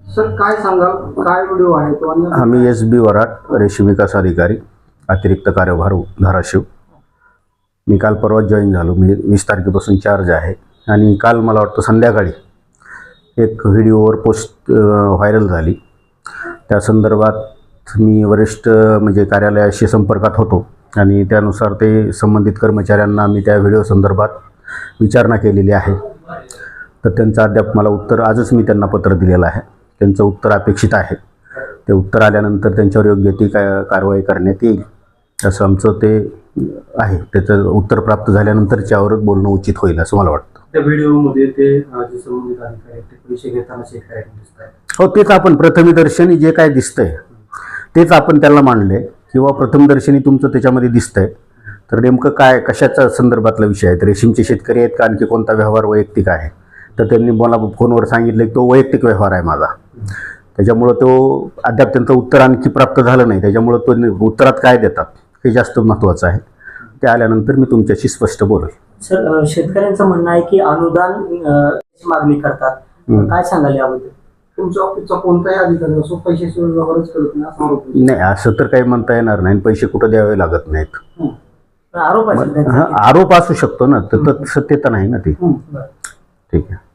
Sir काय सांगाल? काय व्हिडिओ आहे तो? आणि आम्ही एस बी वराट रेशीम विकास अधिकारी अतिरिक्त कार्यभार धाराशिव. मी काल परवा जॉईन झालो. म्हणजे वीस तारखेपासून चार्ज आहे. आणि काल मला वाटतं संध्याकाळी एक व्हिडिओवर पोस्ट व्हायरल झाली. त्या संदर्भात मी वरिष्ठ म्हणजे कार्यालयाशी संपर्कात होतो आणि त्यानुसार ते संबंधित कर्मचाऱ्यांना मी त्या व्हिडिओ संदर्भात विचारणा केलेली आहे. तर त्यांचं अद्याप मला उत्तर आजच मी त्यांना पत्र दिलेलं आहे. त्यांचं उत्तर अपेक्षित आहे. ते उत्तर आल्यानंतर त्यांच्यावर योग्य ती काय कारवाई करण्यात येईल असं आमचं ते आहे. त्याचं उत्तर प्राप्त झाल्यानंतर त्यावर बोलणं उचित होईल असं मला वाटतं. त्या व्हिडिओमध्ये ते संबंधित अधिकारी पैसे घेताना हो तेच आपण प्रथमदर्शनी जे काय दिसतंय तेच आपण त्याला मांडले किंवा प्रथमदर्शनी तुमचं त्याच्यामध्ये दिसतंय. तर नेमकं काय कशाच्या संदर्भातला विषय आहे? तर रेशीमचे शेतकरी आहेत का? आणखी कोणता व्यवहार वैयक्तिक आहे? तर त्यांनी मला फोनवर सांगितलं की तो वैयक्तिक व्यवहार आहे माझा. त्याच्यामुळं तो अद्याप त्यांचं उत्तर आणखी प्राप्त झालं नाही. त्याच्यामुळं तो उत्तरात काय देतात हे जास्त महत्त्वाचं आहे. ते आल्यानंतर मी तुमच्याशी स्पष्ट बोलेल. सर शेतकऱ्यांचं म्हणणं आहे की अनुदान मागणी करतात. काय सांगाल याबद्दल? तुमच्या ऑफिसचा कोणताही अधिकारी असो पैशाशिवाय व्यवहारच करत नाही असं आरोप आहे. नाही असं तर काही म्हणता येणार नाही पैसे कुठं द्यावे लागत नाहीत आरोप त्यांचा. हा, असू शकतो ना तर तर सत्यता नाही ना ती हं. बरं. ठीक आहे